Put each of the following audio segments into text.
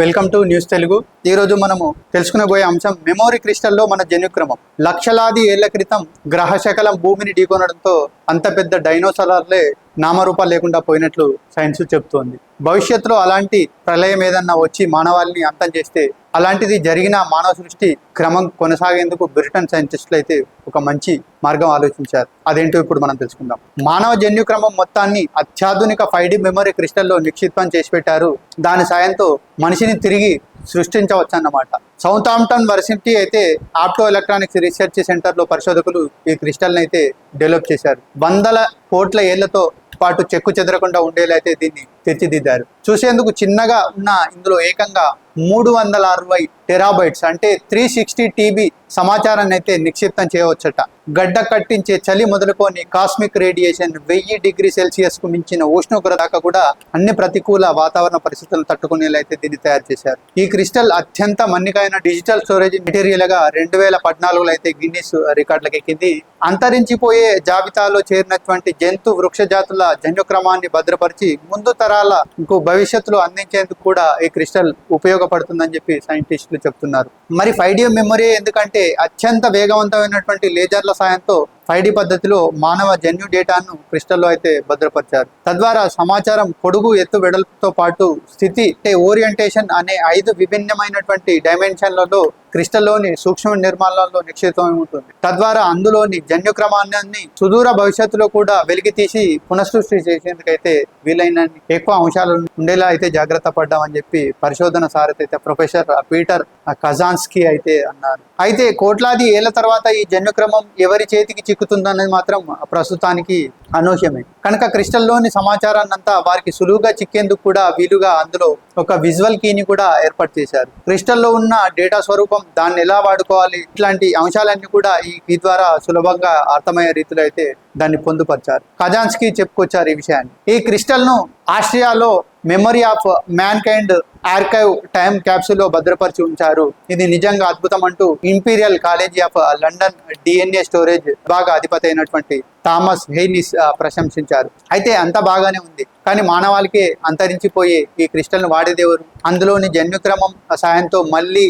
Welcome to news Telugu. ఈ రోజు మనము తెలుసుకునబోయే అంశం మెమోరీ క్రిస్టల్లో మన జన్యుక్రమం. లక్షలాది ఏళ్ళ క్రితం గ్రహ శకలం భూమిని ఢీకొనడంతో అంత పెద్ద డైనోసార్లే నామరూపాలు లేకుండా పోయినట్లు సైన్స్ చెబుతోంది భవిష్యత్తులో అలాంటి ప్రళయం ఏదన్నా వచ్చి మానవాళిని అంతం చేస్తే అలాంటిది జరిగిన మానవ సృష్టి క్రమం కొనసాగేందుకు బ్రిటన్ సైంటిస్టులు అయితే ఒక మంచి మార్గం ఆలోచించారు. అదేంటో ఇప్పుడు మనం తెలుసుకుందాం. మానవ జన్యు క్రమం మొత్తాన్ని అత్యాధునిక ఫైవ్ డి మెమరీ క్రిస్టల్లో నిక్షిప్తం చేసి పెట్టారు. దాని సాయంతో మనిషిని తిరిగి సృష్టించవచ్చు అన్నమాట సౌత్ ఆంప్టన్ వర్సిటీ అయితే ఆప్టో ఎలక్ట్రానిక్స్ రీసెర్చ్ సెంటర్లో పరిశోధకులు ఈ క్రిస్టల్ని అయితే డెవలప్ చేశారు. వందల కోట్ల ఏళ్ళతో పాటు చెక్కు చెదరకుండా ఉండేలా అయితే దీన్ని తీర్చిదిద్దారు చూసేందుకు చిన్నగా ఉన్న ఇందులో ఏకంగా మూడు వందల అరవై టెరాబైట్స్ అంటే త్రీ సిక్స్టీ టీబీ సమాచారాన్ని అయితే నిక్షిప్తం చేయవచ్చట. గడ్డ కట్టించే చలి మొదలుకొని కాస్మిక్ రేడియేషన్ వెయ్యి డిగ్రీ సెల్సియస్కు మించిన ఉష్ణోగ్రత దాకా కూడా అన్ని ప్రతికూల వాతావరణ పరిస్థితులను తట్టుకునేలా అయితే దీన్ని తయారు చేశారు. ఈ క్రిస్టల్ అత్యంత మన్నికైన డిజిటల్ స్టోరేజ్ మెటీరియల్గా రెండు వేల పద్నాలుగులో అయితే గిన్నిస్ రికార్డులకు ఎక్కింది. అంతరించిపోయే జాబితాలో చేరినటువంటి జంతు వృక్ష జాతుల జన్యుక్రమాన్ని భద్రపరిచి ముందు తరాల ఇంకో భవిష్యత్తులో అందించేందుకు కూడా ఈ క్రిస్టల్ ఉపయోగపడుతుందని చెప్పి సైంటిస్టులు చెప్తున్నారు. మరి ఫైవ్ డి మెమరీ ఎందుకంటే అత్యంత వేగవంతమైనటువంటి లేజర్ల సాయంతో ఫైవ్ డి పద్ధతిలో మానవ జన్యు డేటాను క్రిస్టల్లో అయితే భద్రపరిచారు. తద్వారా సమాచారం పొడుగు ఎత్తు వెడల్పుతో పాటు స్థితి అంటే ఓరియంటేషన్ అనే ఐదు విభిన్నమైనటువంటి డైమెన్షన్లలో క్రిస్టల్లోని సూక్ష్మ నిర్మాణాలలో నిక్షితమై ఉంటుంది తద్వారా అందులోని జన్యు క్రమాన్ని సుదూర భవిష్యత్తులో కూడా వెలికి తీసి పునఃసృష్టి చేసేందుకైతే వీలైన ఎక్కువ అంశాలు ఉండేలా అయితే జాగ్రత్త పడ్డామని చెప్పి పరిశోధన సారథి అయితే ప్రొఫెసర్ పీటర్ కజాన్స్కీ అయితే అన్నారు. అయితే కోట్లాది ఏళ్ళ తర్వాత ఈ జన్యు క్రమం ఎవరి చేతికి చిక్కుతుందనేది మాత్రం ప్రస్తుతానికి అనూహ్యమే. కనుక క్రిస్టల్లోని సమాచారాన్ని అంతా వారికి సులువుగా చిక్కేందుకు కూడా వీలుగా అందులో ఒక విజువల్ కీని కూడా ఏర్పాటు చేశారు. క్రిస్టల్లో ఉన్న డేటా స్వరూపం దాన్ని ఎలా వాడుకోవాలి ఇట్లాంటి అంశాలన్నీ కూడా ఈ కీ ద్వారా సులభంగా అర్థమయ్యే రీతిలో అయితే దాన్ని పొందుపరిచారు. కజాన్స్కి చెప్పుకొచ్చారు ఈ విషయాన్ని. ఈ క్రిస్టల్ను ఆస్ట్రియాలో Memory of Mankind Archive time క్యాప్సూల్లో భద్రపరిచి ఉంచారు. ఇది నిజంగా అద్భుతం అంటూ Imperial College of London DNA storage బాగా అధిపతి అయినటువంటి థామస్ హెయినిస్ ప్రశంసించారు. అయితే అంత బాగానే ఉంది. కానీ మానవాళికి అంతరించిపోయే ఈ క్రిస్టల్ను వాడేదెవరు? అందులోని జన్యుక్రమం సాయంతో మళ్ళీ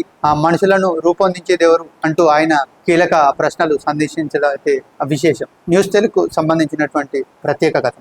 మనుషులను రూపొందించేదెవరు అంటూ ఆయన కీలక ప్రశ్నలు సందర్శించడం అయితే విశేషం. న్యూస్ తెలుగు సంబంధించినటువంటి ప్రత్యేక కథనం.